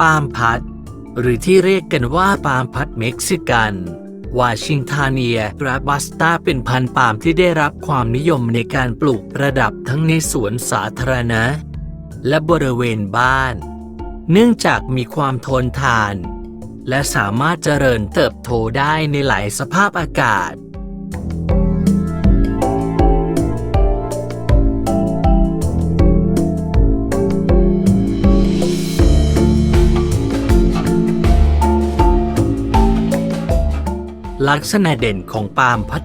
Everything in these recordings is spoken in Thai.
ปาล์มพัด หรือที่เรียกกันว่าปาล์มพัดเม็กซิกันวาชิงทาเนียราบัสตาเป็นพันธุ์ปาล์มที่ได้รับความนิยมในการปลูกประดับทั้งในสวนสาธารณะ และบริเวณบ้าน เนื่องจากมีความทนทาน และสามารถเจริญเติบโตได้ในหลายสภาพอากาศ ลักษณะเด่นของปาล์มพัด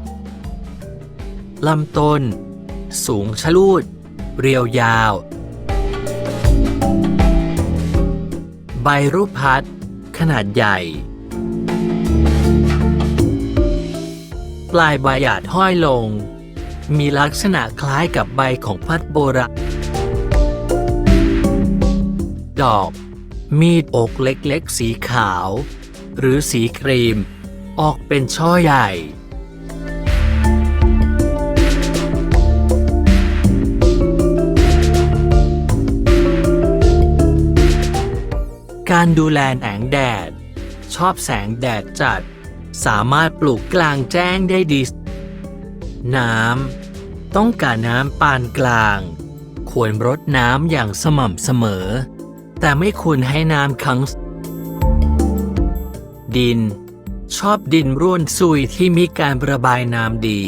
ลำต้น สูงชะลูด เรียวยาว ใบรูปพัด ขนาดใหญ่ ปลายใบหยาดห้อยลง มีลักษณะคล้ายกับใบของพัดโบราณดอก มีดอกเล็กๆ สีขาว หรือสีครีม ออกเป็นช่อใหญ่ การดูแลแสงแดด ชอบแสงแดดจัด สามารถปลูกกลางแจ้งได้ดี น้ำ ต้องการน้ำปานกลาง ควรรดน้ำอย่างสม่ำเสมอ แต่ไม่ควรให้น้ำขังดิน ชอบดินร่วนซุยที่มีการระบายน้ำดี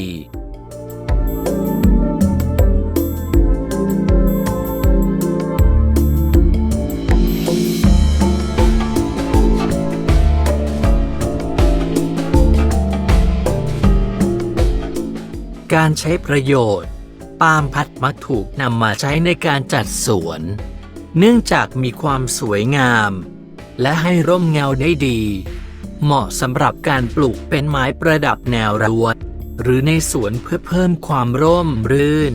การใช้ประโยชน์ ปาล์มพัดมักถูกนำมาใช้ในการจัดสวน เนื่องจากมีความสวยงาม และให้ร่มเงาได้ดี เหมาะสำหรับการปลูกเป็นไม้ประดับแนวรั้วหรือในสวนเพื่อเพิ่มความร่มรื่น